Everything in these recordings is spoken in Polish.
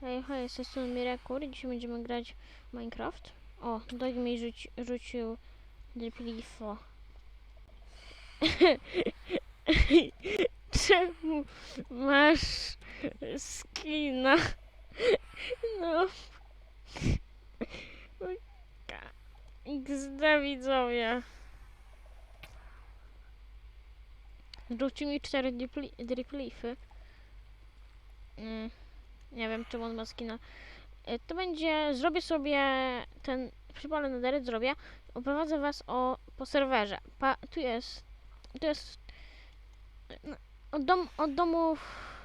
Hej, hej, z tej strony Mirakur. Dzisiaj będziemy grać w Minecraft. O, Dog mi rzuci, rzucił Driplifo. Czemu masz skina? No. XD widzowie. Rzucił mi cztery dripli- driplify. Mm. Nie wiem, czemu on ma skina. E, To będzie, zrobię sobie ten, przypalę na deret, zrobię. Oprowadzę was o, po serwerze. Pa, tu jest, tu jest, no, od, dom, od domu,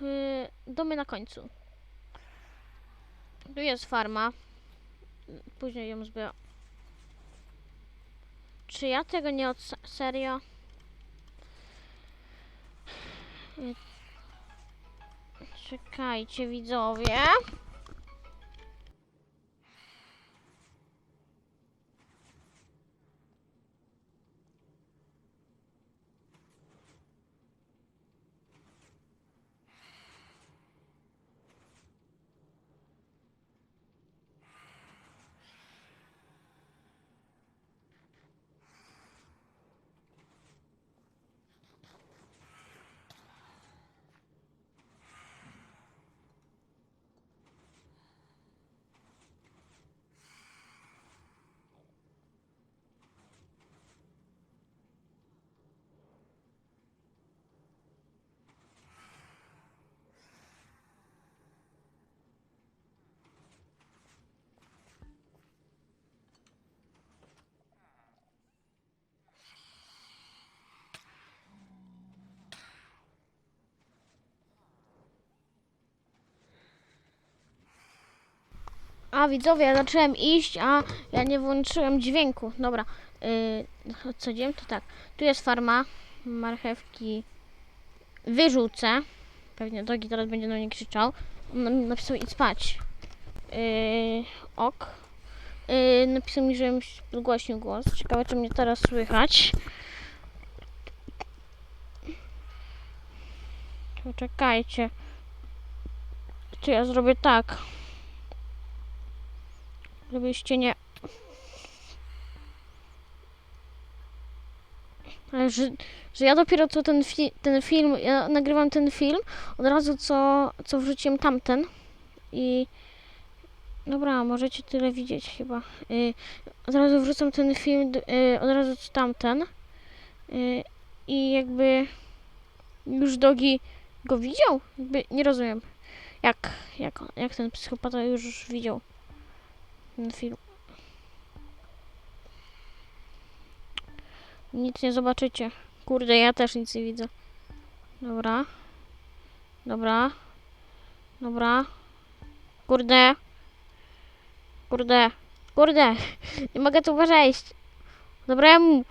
y, domy na końcu. Tu jest farma. Później ją zbiorę. Czy ja tego nie od serio? Czekajcie widzowie. A widzowie, ja zacząłem iść, a ja nie włączyłem dźwięku. Dobra, yy, co dziejem? To tak. Tu jest farma. Marchewki wyrzucę. Pewnie Dogi teraz będzie na mnie krzyczał. On napisał idź spać. Yy, ok. Yy, napisał mi, żebym podgłośnił głos. Ciekawe, czy mnie teraz słychać. Poczekajcie. Czy ja zrobię tak? Żebyście nie... Ale że, że ja dopiero co ten, fi ten film, ja nagrywam ten film od razu co, co wrzuciłem tamten i dobra, możecie tyle widzieć chyba. Y, od razu wrzucam ten film, y, od razu co tamten y, i jakby już Dogi go widział? Jakby nie rozumiem. Jak, jak, jak ten psychopata już widział ten film. Nic nie zobaczycie. Kurde, ja też nic nie widzę. Dobra. Dobra. Dobra. Kurde. Kurde. Kurde. Nie mogę tu wejść. Dobra, mu.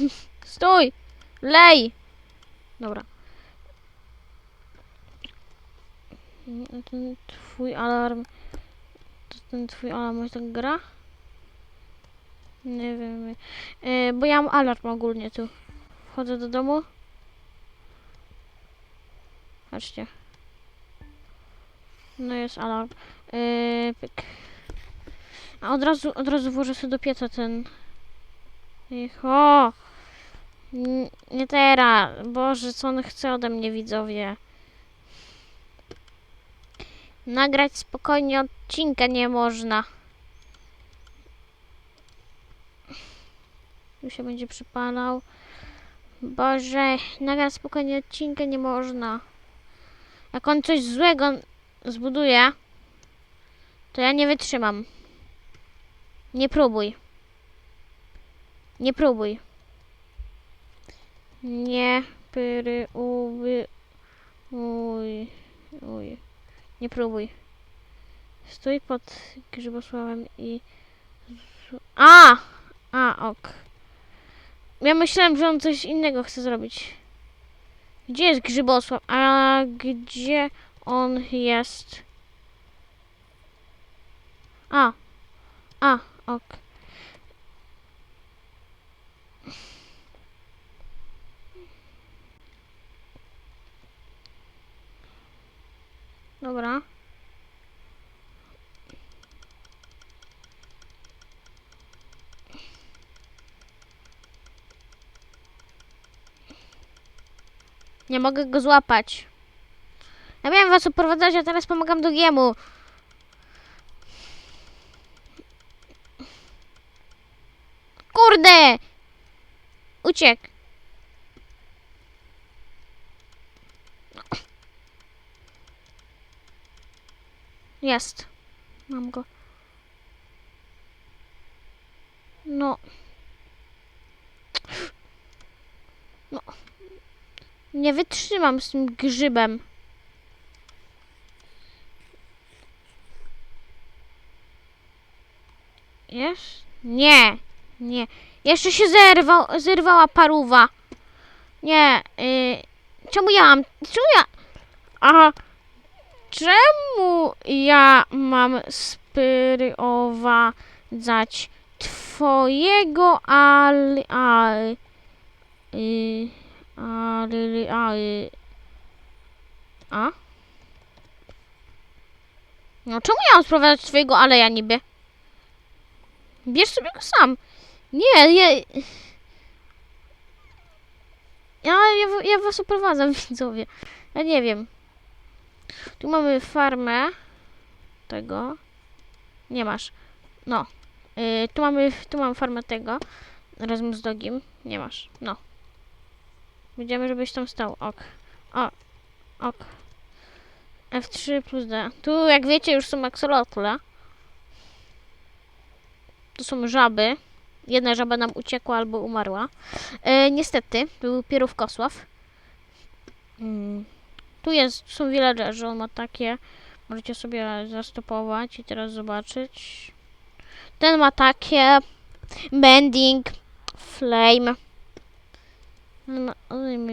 Stój. Lej. Dobra. Ten twój alarm. To ten twój alarm tak gra? Nie wiem. E, bo ja mam alarm ogólnie tu. Wchodzę do domu. Patrzcie. No jest alarm. E, pyk. A od razu, od razu włożę sobie do pieca ten. Ich, o! N- Nie teraz. Boże, co on chce ode mnie, widzowie. Nagrać spokojnie odcinka nie można. Tu się będzie przypalał. Boże, nagrać spokojnie odcinka nie można. Jak on coś złego zbuduje, to ja nie wytrzymam. Nie próbuj. Nie próbuj. Nie pyry uby uj uj. Nie próbuj. Stój pod grzybosławem i A! A, ok. Ja myślałem, że on coś innego chce zrobić. Gdzie jest Grzybosław? A gdzie on jest? A. A, ok. Dobra. Nie mogę go złapać. Ja miałem was oprowadzać, a teraz pomagam drugiemu. Kurde! Uciekł. Jest. Mam go. No. No. Nie wytrzymam z tym grzybem. Jest? Nie. Nie. Jeszcze się zerwał, zerwała paruwa. Nie. Y, czemu ja mam... Czemu ja... Aha. Czemu ja mam sprowadzać twojego al... al... Y, al... al... A? No czemu ja mam sprowadzać twojego aleja niby? Bierz sobie go sam. Nie, nie... Ja, ja, ja was oprowadzam, widzowie. Ja nie wiem. Tu mamy farmę tego. Nie masz. No. Y, tu mamy, tu mam farmę tego. Razem z dogiem. Nie masz. No. Będziemy, żebyś tam stał. Ok. O. Ok. F3 plus D. Tu, jak wiecie, już są axolotle. Tu są żaby. Jedna żaba nam uciekła albo umarła. E, niestety, był Pierówkosław. Mm. Tu jest, są villagerzy, on ma takie. Możecie sobie zastopować i teraz zobaczyć. Ten ma takie. Bending. Flame. No,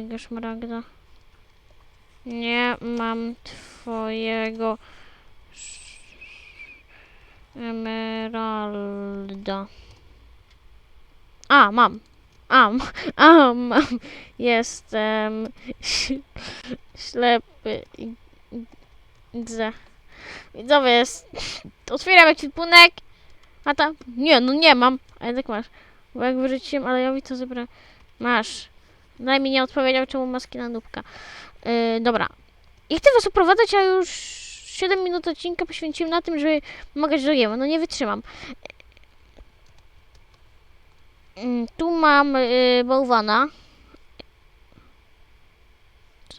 go szmaragda. Nie mam twojego emeralda. A, mam. A, m- a mam. Jestem ślepy. i-. Widzowie, jest. Otwieram ekwipunek. A tam. Nie, no nie mam. A jednak masz. Bo jak wyrzuciłem alejowi, to zebrałem. Masz. Daj mi nie odpowiedział, czemu maski na nubka. Yy, dobra. I chcę was uprowadzać, a już 7 minut odcinka poświęciłem na tym, żeby pomagać drugiemu. No nie wytrzymam. Mm, Tu mam y, bałwana.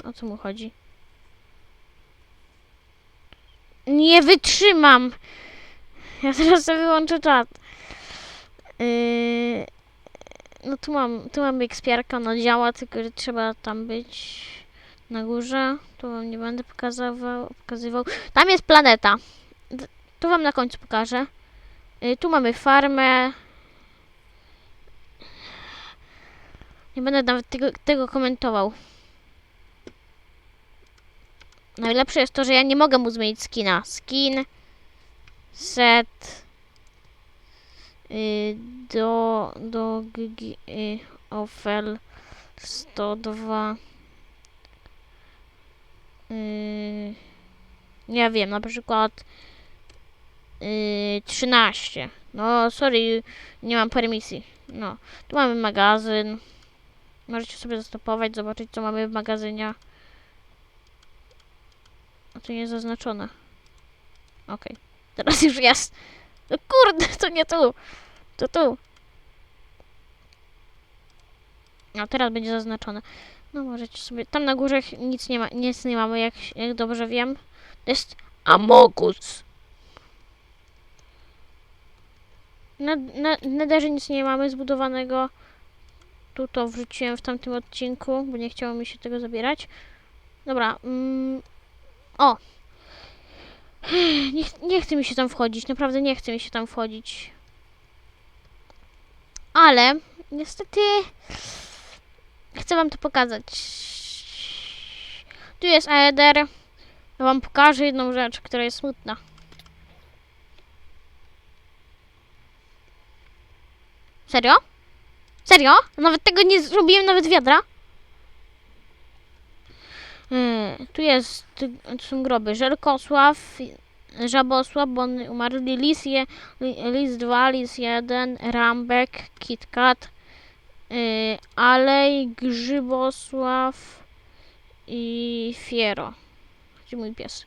O co mu chodzi? Nie wytrzymam! Ja teraz sobie wyłączę czat. Yy, no tu mam, tu mam ekspiarka, no działa, tylko że trzeba tam być na górze. Tu wam nie będę pokazywał. pokazywał. Tam jest planeta. Tu wam na końcu pokażę. Yy, tu mamy farmę. Nie będę nawet tego, tego komentował. Najlepsze jest to, że ja nie mogę mu zmienić skina. Skin. Set. Y, do. Do. G, y, ofel. 102. Y, nie wiem, na przykład. Y, 13. No, sorry, nie mam permisji. No, tu mamy magazyn. Możecie sobie zastopować, zobaczyć co mamy w magazynie. A to nie jest zaznaczone. Okej. Teraz już jest. No kurde, to nie tu. To tu. A teraz będzie zaznaczone. No możecie sobie. Tam na górze nic nie ma, nic nie mamy, jak, jak dobrze wiem. To jest Amogus. Na, na Netherze nic nie mamy zbudowanego. Tu to wrzuciłem w tamtym odcinku, bo nie chciało mi się tego zabierać. Dobra. Mm, o! Nie, nie chce mi się tam wchodzić, naprawdę nie chce mi się tam wchodzić. Ale niestety chcę wam to pokazać. Tu jest Aether. Ja wam pokażę jedną rzecz, która jest smutna. Serio? Serio? Nawet tego nie zrobiłem, nawet wiadra? Yy, tu jest, tu są groby. Żelkosław, Żabosław, bo on umarł. Lis, je, Li- Lis 2, Lis 1, Rambek, KitKat, yy, Alej, Grzybosław, i Fiero. Gdzie mój pies?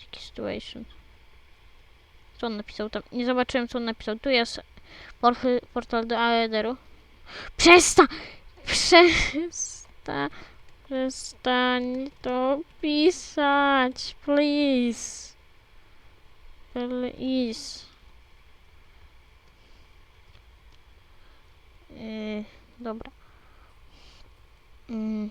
Jaki situation. Co on napisał tam? Nie zobaczyłem, co on napisał. Tu jest portal do Aederu. Przestań! Przestań! Przestań to pisać, please. Please. Yy, dobra. Mm.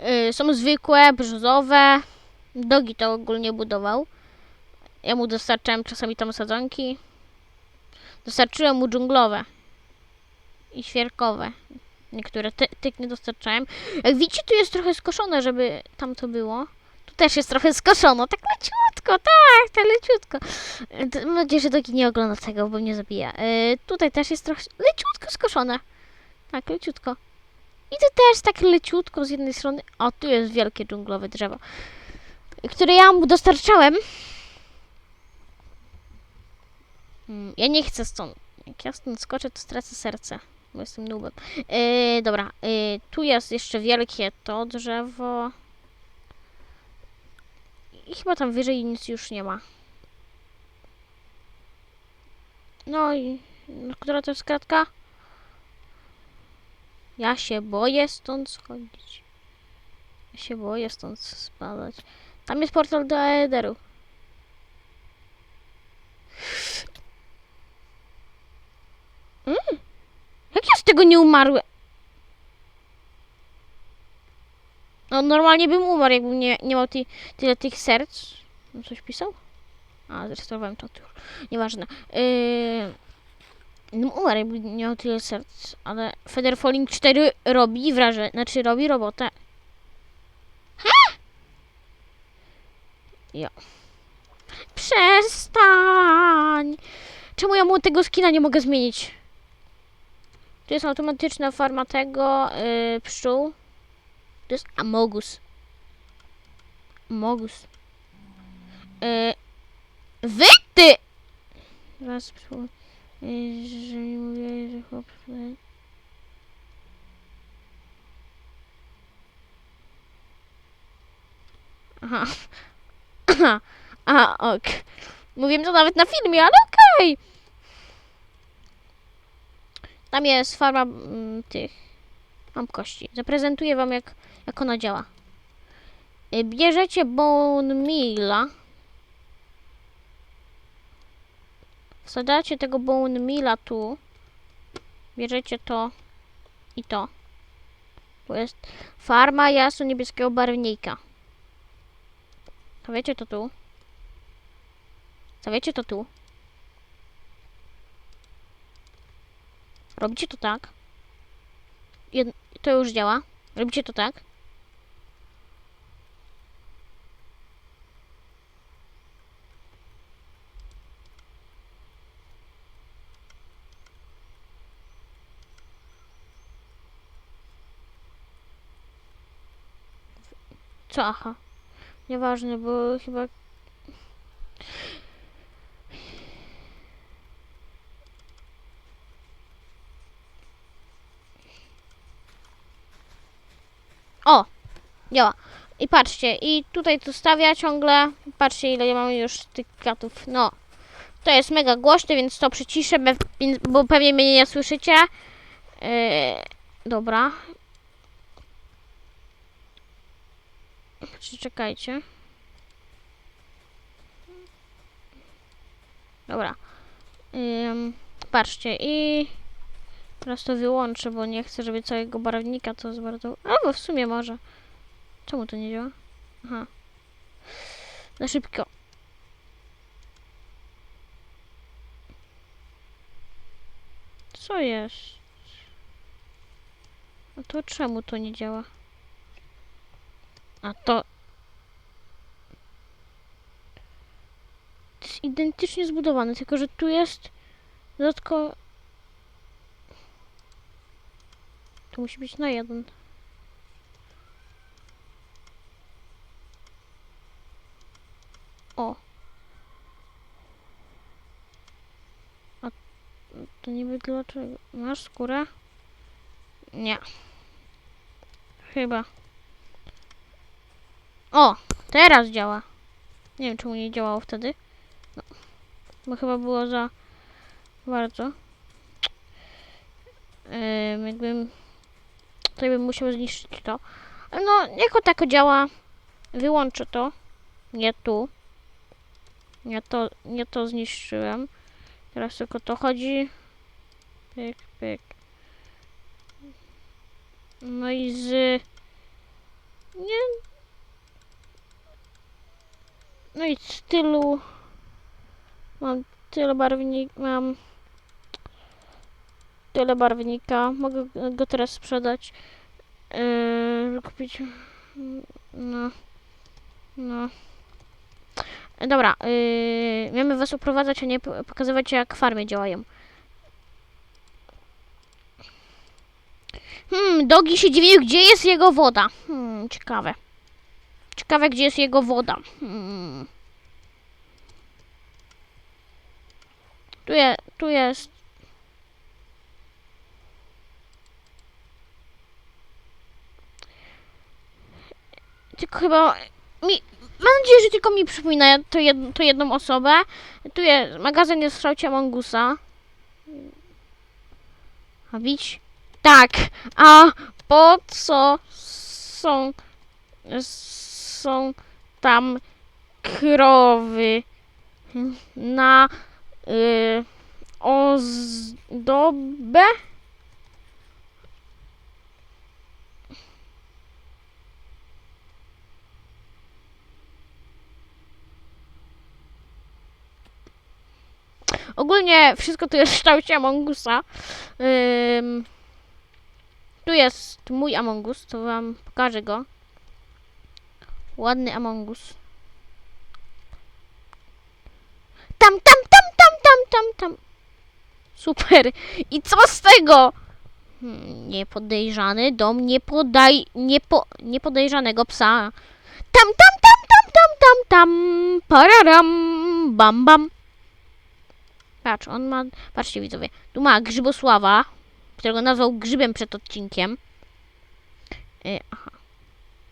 Y, są zwykłe, brzozowe. Dogi to ogólnie budował. Ja mu dostarczałem czasami tam sadzonki. Dostarczyłem mu dżunglowe. I świerkowe. Niektóre ty, tych nie dostarczałem. Jak widzicie, tu jest trochę skoszone, żeby tam to było. Tu też jest trochę skoszono, tak leciutko, tak, tak leciutko. Y, Mam nadzieję, że Dogi nie ogląda tego, bo mnie zabija. Y, tutaj też jest trochę leciutko skoszone. Tak, leciutko. I tu też tak leciutko z jednej strony. O, tu jest wielkie dżunglowe drzewo, które ja mu dostarczałem. Mm, Ja nie chcę stąd. Jak ja stąd skoczę, to stracę serce, bo jestem nubem. Yy, dobra, yy, tu jest jeszcze wielkie to drzewo. I chyba tam wyżej nic już nie ma. No i... No, która to jest kratka? Ja się boję stąd schodzić. Ja się boję stąd spadać. Tam jest portal do Aederu. Mm. Jak ja z tego nie umarłem? No normalnie bym umarł, jakbym nie, nie miał ty, tyle tych serc. Coś pisał? A, zrestaurowałem to. Nieważne. Yy... No jakby nie miał tyle serc, ale Feather Falling 4 robi wrażenie, znaczy robi robotę. Ha! Jo. Przestań! Czemu ja mu tego skina nie mogę zmienić? To jest automatyczna farma tego yy, pszczół. To jest Amogus. Amogus. Yy, wy ty! Raz spróbuję. Że mi mówię, że chłop... Aha. Aha. A, ok. Mówiłem to nawet na filmie, ale okej. Tam jest farma mm, tych. Mam kości. Zaprezentuję wam jak, jak ona działa. Y, Bierzecie bone meala. Wsadzacie tego bone meala tu. Bierzecie to i to. To jest farma jasno-niebieskiego barwnika. Stawiacie to tu. Stawiacie to tu. Robicie to tak. Jed to już działa. Robicie to tak. Co? Aha. Nieważne, bo chyba... O! Działa. I patrzcie, i tutaj to stawia ciągle. Patrzcie, ile ja mam już tych kwiatów. No. To jest mega głośne, więc to przyciszę, bo pewnie mnie nie słyszycie. Yy, dobra. Czekajcie. Dobra. Ym, patrzcie i teraz to wyłączę, bo nie chcę, żeby całego barwnika to bardzo... Albo w sumie może. Czemu to nie działa? Aha. Za szybko. Co jest? A to czemu to nie działa? A to... to jest identycznie zbudowane, tylko że tu jest dodatkowo... To musi być na jeden. O. A to niby dlaczego? Masz skórę? Nie. Chyba. O! Teraz działa. Nie wiem, czemu nie działało wtedy. No. Bo chyba było za bardzo. Ym, jakbym... Tutaj bym musiał zniszczyć to. No, jako tako działa. Wyłączę to. Nie tu. Nie to, nie to zniszczyłem. Teraz tylko to chodzi. Pyk, pyk. No i z... Nie... No i z tylu... Mam tyle barwnik... Mam... Tyle barwnika. Mogę go teraz sprzedać. Yy, kupić... No... No... Dobra, yy, miemy was oprowadzać, a nie pokazywać jak farmy działają. Hmm, Dogi się dziwił, gdzie jest jego woda. Hmm, ciekawe. Ciekawe, gdzie jest jego woda. Hmm. Tu, je, tu jest. Tylko chyba mi, mam nadzieję, że tylko mi przypomina to, jed, to jedną osobę. Tu jest magazyn jest w kształcie Mongusa. A bić? Tak. A po co są są tam krowy na y, ozdobę? Ogólnie wszystko tu jest w kształcie Amongusa. Ym, tu jest mój Amongus, to wam pokażę go. Ładny Amongus. Tam, tam, tam, tam, tam, tam, tam. Super. I co z tego? Hmm, Niepodejrzany dom niepodaj, niepo, niepodejrzanego psa. Tam, tam, tam, tam, tam, tam, tam. Pararam, bam, bam. Patrz, on ma. Patrzcie widzowie. Tu ma Grzybosława, którego nazwał Grzybem przed odcinkiem. Y, aha.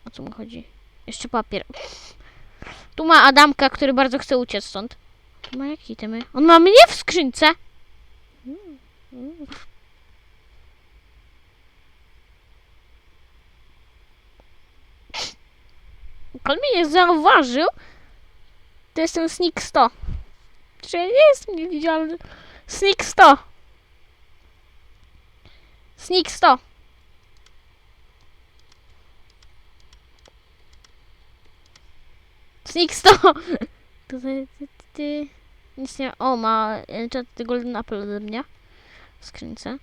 O co mu chodzi? Jeszcze papier. Tu ma Adamka, który bardzo chce uciec stąd. Tu ma jakie itemy? On ma mnie w skrzynce! On mnie nie zauważył, to jestem Sneak 100. Czy ja nie jestem niewidzialny? Sneak 100. Sneak 100. 100. Tutaj ty. Nic nie... O, ma enchanted golden apple ode mnie. W skrzynce.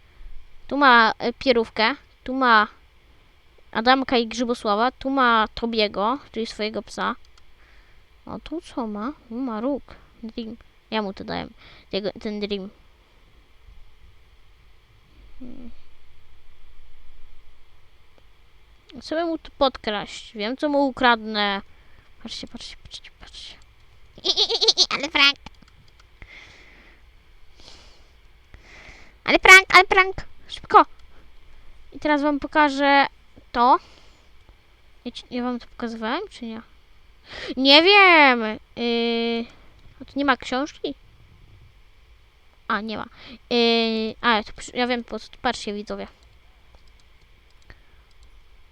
Tu ma e, pierówkę. Tu ma Adamka i Grzybosława. Tu ma Tobiego, czyli swojego psa. O, tu co ma? Tu ma róg. Dream. Ja mu to dałem. Jego, ten Dream. Hmm. By mu tu podkraść? Wiem, co mu ukradnę. Patrzcie, patrzcie, patrzcie, patrzcie. Ale prank. Ale prank, ale prank. Szybko. I teraz wam pokażę to. Ja, ja wam to pokazywałem, czy nie? Nie wiem. Yy, a nie ma książki? A, nie ma. Yy, a, to, ja wiem, po co. Patrzcie, widzowie.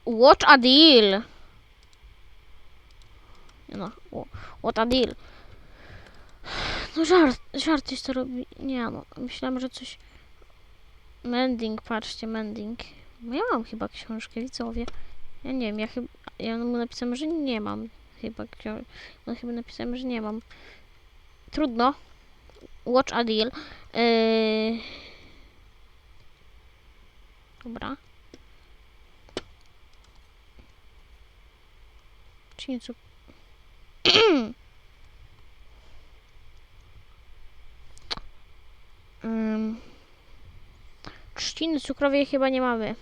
Watch a deal. No, o- what a deal. No żart, żart coś to robi. Nie no, myślałam, że coś... Mending, patrzcie, mending. No ja mam chyba książkę, widzowie. Ja nie wiem, ja chyba... Ja mu napisałem, że nie mam chyba książki. No chyba napisałem, że nie mam. Trudno. Watch a deal. Yy... Dobra. Czy nieco... Trzciny cukrowej chyba nie mamy.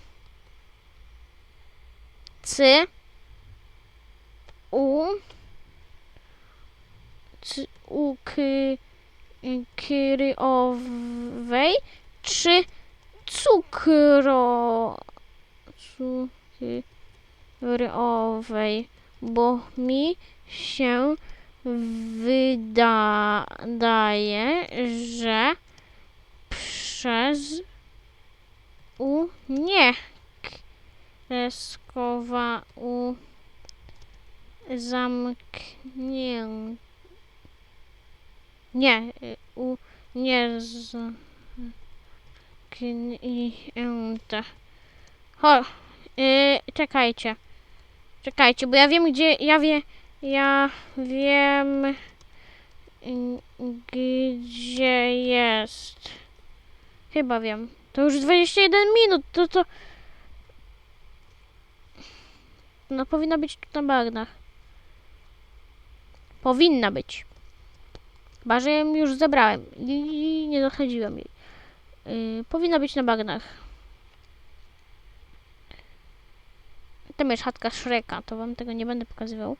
C. U. C, u k, kryowej czy cukro cukrowej, bo mi się wydaje, że przez u nie kreskowa u zamknięte nie u nie zamknięte Ho, y, czekajcie czekajcie, bo ja wiem gdzie ja wie ja wiem gdzie jest chyba wiem to już 21 minut to to no powinna być tu na bagnach. Powinna być. Chyba, że ją już zebrałem i nie dochodziłem jej. Yy, powinna być na bagnach. Tam jest chatka Shreka, to wam tego nie będę pokazywał.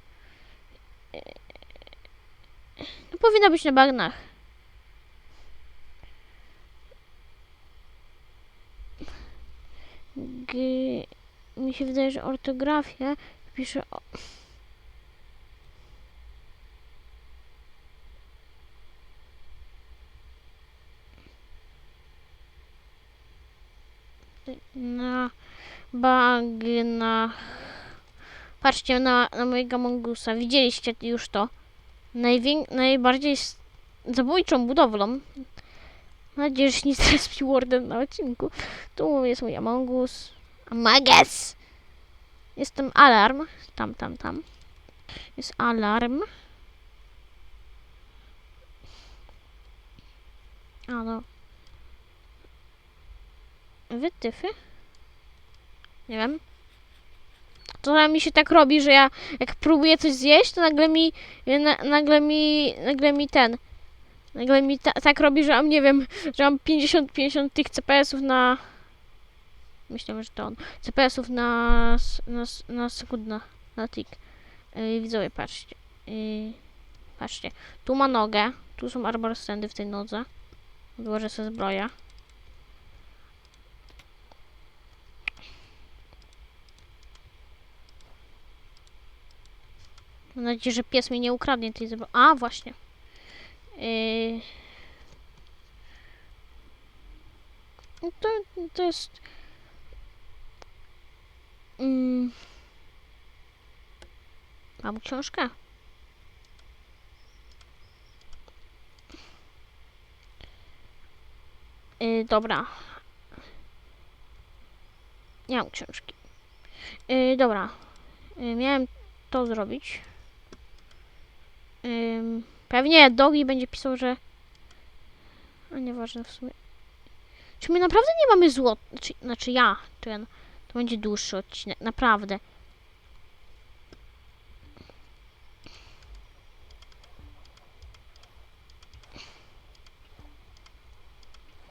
No powinna być na bagnach. G mi się wydaje, że ortografię piszę o... na bagnach. Patrzcie na, na mojego mongusa. Widzieliście już to. Najwię- najbardziej zabójczą budowlą. Mam nadzieję, że nie zrespił Warden na odcinku. Tu jest mój Amongus. Mages! Jestem alarm. Tam, tam, tam. Jest alarm. A no. Wytyfy? Nie wiem. To mi się tak robi, że ja jak próbuję coś zjeść, to nagle mi, na, nagle mi, nagle mi ten, nagle mi ta, tak robi, że mam, nie wiem, że mam 50-50 tych CPS-ów na, Myślę, że to on. CPS-ów na, na, na sekundę, na tik. Yy, widzowie, patrzcie. Yy, patrzcie. Tu ma nogę. Tu są standy w tej nodze. Odłożę sobie zbroję. Mam nadzieję, że pies mi nie ukradnie tej zbroi. A, właśnie. Yy. No To, to jest... Mm. Mam książkę. Yy, dobra. Nie mam książki. Yy, dobra. Yy, miałem to zrobić. Ym, pewnie Dogi będzie pisał, że... A nieważne w sumie. Czy my naprawdę nie mamy złot... Znaczy, znaczy ja, ten... To będzie dłuższy odcinek, naprawdę.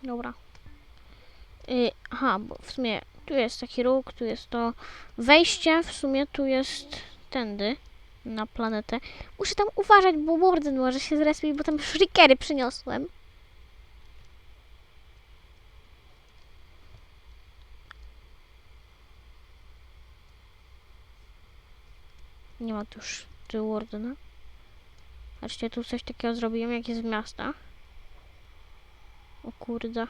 Dobra. Y, aha, bo w sumie tu jest taki róg, tu jest to wejście, w sumie tu jest tędy na planetę. Muszę tam uważać, bo Warden może się zrespić, bo tam shrikery przyniosłem. Nie ma tu już Wardena. Patrzcie, tu coś takiego zrobiłem, jak jest w miastach. O kurde.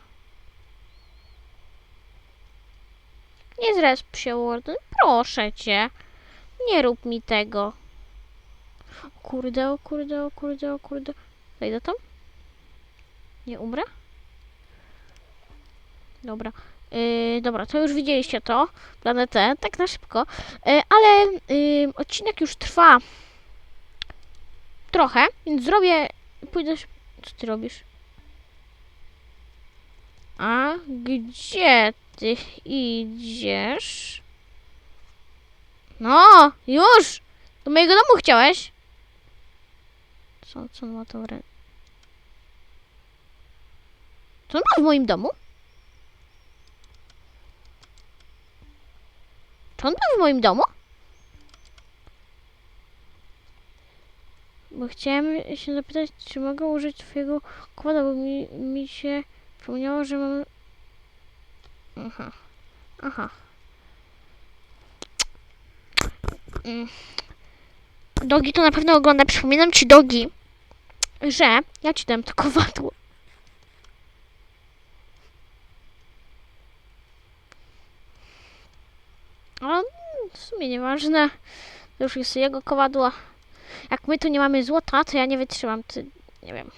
Nie zresp się, Warden. Proszę cię. Nie rób mi tego. O kurde, o kurde, o kurde, o kurde. Wejdę tam? Nie umrę? Dobra. Yy, dobra, to już widzieliście to, planetę, tak na szybko, yy, ale yy, odcinek już trwa trochę, więc zrobię, pójdę, co ty robisz? A gdzie ty idziesz? No, już! Do mojego domu chciałeś? Co, co ma w ręce? Co ma w moim domu? Czy on był w moim domu? Bo chciałem się zapytać, czy mogę użyć twojego koda, bo mi, mi się przypomniało, że mam... Aha. Aha. Mm. Dogi to na pewno ogląda. Przypominam ci, Dogi, że ja ci dam to kowadło. A w sumie nieważne. To już jest jego kowadło. Jak my tu nie mamy złota, to ja nie wytrzymam. Ty, nie wiem.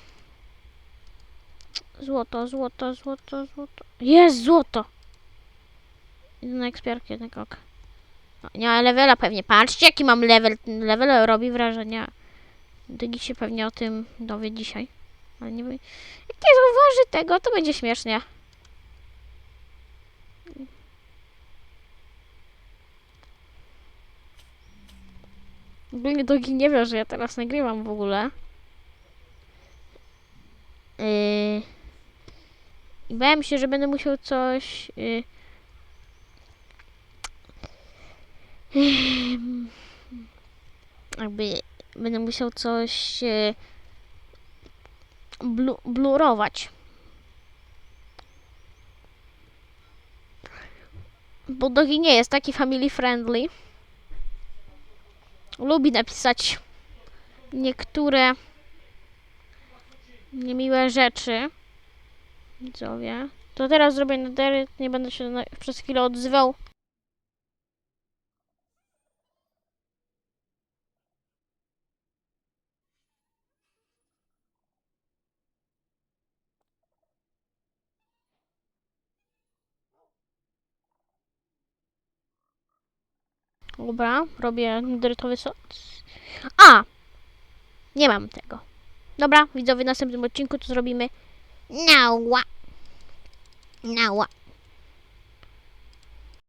Złoto, złoto, złoto, złoto. Jest złoto! Idę na ekspiarkę jednak. Nie ma levela pewnie. Patrzcie jaki mam level. Ten level robi wrażenie. Dygi się pewnie o tym dowie dzisiaj. Ale nie. Jak nie zauważy tego, to będzie śmiesznie. Ogólnie Dogi nie wie, że ja teraz nagrywam w ogóle. Yy... I bałem się, że będę musiał coś... Yy... Ym, jakby będę musiał coś yy... Blu blurować. Bo Dogi nie jest taki family friendly. Lubi napisać niektóre niemiłe rzeczy. Widzowie. To teraz zrobię nedery, nie będę się przez chwilę odzywał. Dobra, robię nederytowy sos. A! Nie mam tego. Dobra, widzowie, w następnym odcinku to zrobimy Nała. Nała.